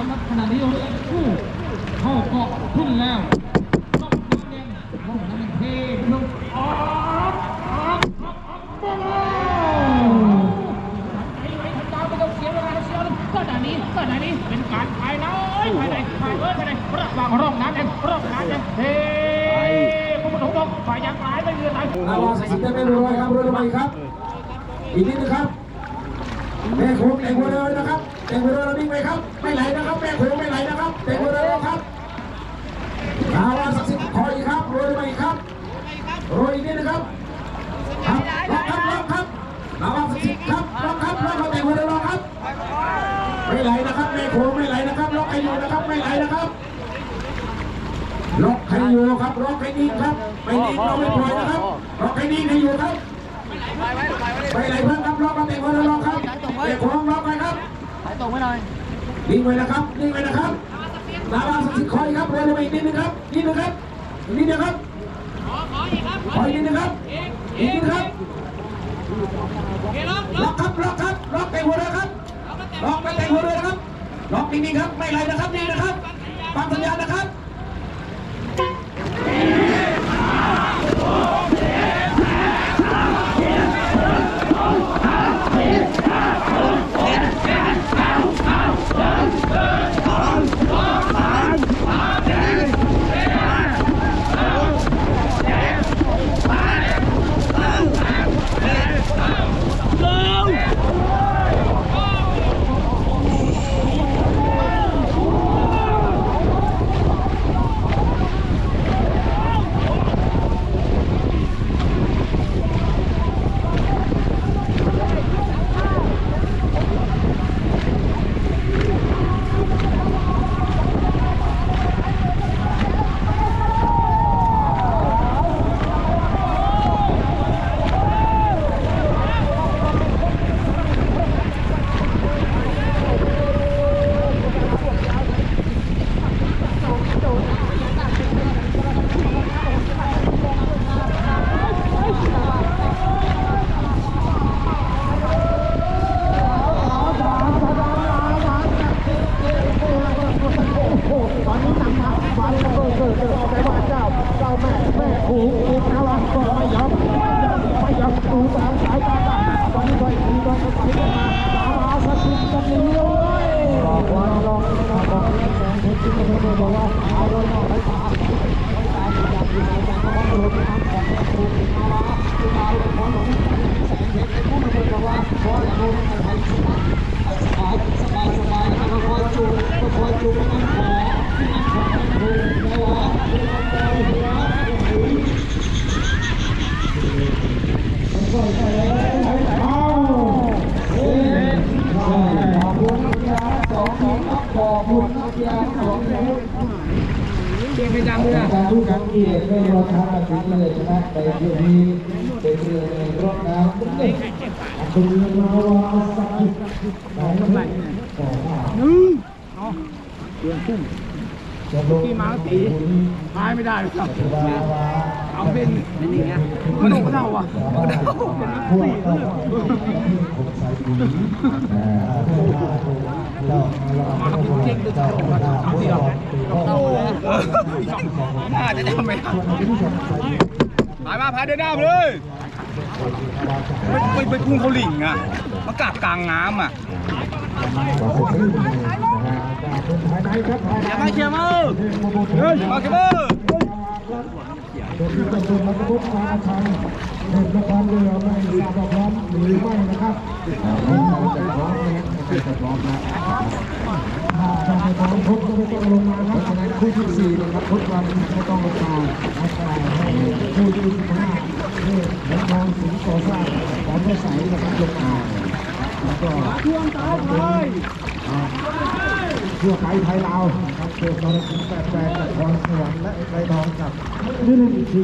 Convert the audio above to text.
ามครับขณะนี้เรือคู่เข้าเกาะทุ่นแล้วนอกน้ำแดงลงน้ำเทลงออกออกออกออกโอ้โหไหนไหนทำตามไม่ต้องเสียเวลาเสียเวลาก็ด่านี้ก็ดานี้เป็นการภายในภายในภายเอ้ยภายในระหว่างร่องน้ำแดงร่องน้ำแดงเทผู้บรรทุกลงฝ่ายยางหลายไม่เรือไหนนาวาสายสินได้ไม่รู้ครับรู้ทำไมครับอีกนิดนึงครับ แม่โค้งแต่งหัวเรือนะครับแต่งหัวเรือเรานิ่งไว้ครับ ไม่ไหลนะครับแม่โค้งไม่ไหลนะครับแต่งหัวเรือครับนาวาสายสินขออีกครับรู้ทำไมครับรู้อีกนิดนึงครับครับล็อกครับล็อกครับนาวาสายสินครับล็อกครับล็อกเราแต่งหัวเรือครับ ไม่ไหลนะครับแม่โค้งไม่ไหลนะครับล็อกให้อยู่นะครับไม่ไหลนะครับล็อกให้อยู่ครับล็อกให้นิ่งครับไม่นิ่งเราไม่ปล่อยนะครับล็อกให้นิ่งให้อยู่ครับ ไปไหนเพิ่มครับล็อกมาเตะบอลแล้วล็อกครับเตะโค้งล็อกไปครับสายตรงไว้หน่อยนิ่งไว้นะครับนิ่งไว้นะครับดาราสสิคอยครับเร็วลงไปอีกนิดนึงครับนิดนึงครับนิดนึงครับขออีกนิดนึงครับอีกนิดนึงครับล็อกครับล็อกครับล็อกเตะหัวเรือครับล็อกไปเตะหัวเรือนะครับล็อกนิ่งๆครับไม่ไหลนะครับนิ่งนะครับฟังสัญญาณนะครับ 乌乌拉拉，快走！快走！快走！快走！快走！快走！快走！快走！阿拉斯加的冰雕。 การทุกครั้งที่ไม่รอช้าตัดสินเลยชนะในเที่ยวนี้เป็นเรือในรถน้ำคุณเด็กคุณมาวาสักดิ์ไหนไหนต่อมหนึ่งเอาเดือนพุ่งที่มาตีพายไม่ได้หรอกเอาเป็นเป็นอย่างเงี้ยมันกระเด้าอะกระเด้าเป็นตี๋ นเก่งด้วยกันมาทำเดียวโอ้น่าจะจำไม่ได้พายมาพายเดินหน้าไปเลยไปไปพุ่งเขาหลิงอะมากราบกลางน้ำอะอย่ามาเชียร์มือเฮ้ยมาเชียร์มือ เป็นที่จะเป็นนักบุกมาทางเห็นละครเรือไม่ทราบพร้อมหรือไม่นะครับจะพร้อมนะครับจะพร้อมนะถ้าจะพร้อมพบก็ไม่ต้องลงมาครับฉะนั้นคู่ที่สี่นะครับพบวันไม่ต้องลงมานะครับคู่ที่สิบห้านี่เหมือนทางสิงห์ก่อสร้าของเมื่อสายนะครับลงมาแล้วก็ช่วงต่อไป ทั่วไทยไทยลาวครับเกิดมรสุมแปดแปดจากพรสวรรค์และไทยทองกับยืนอีกที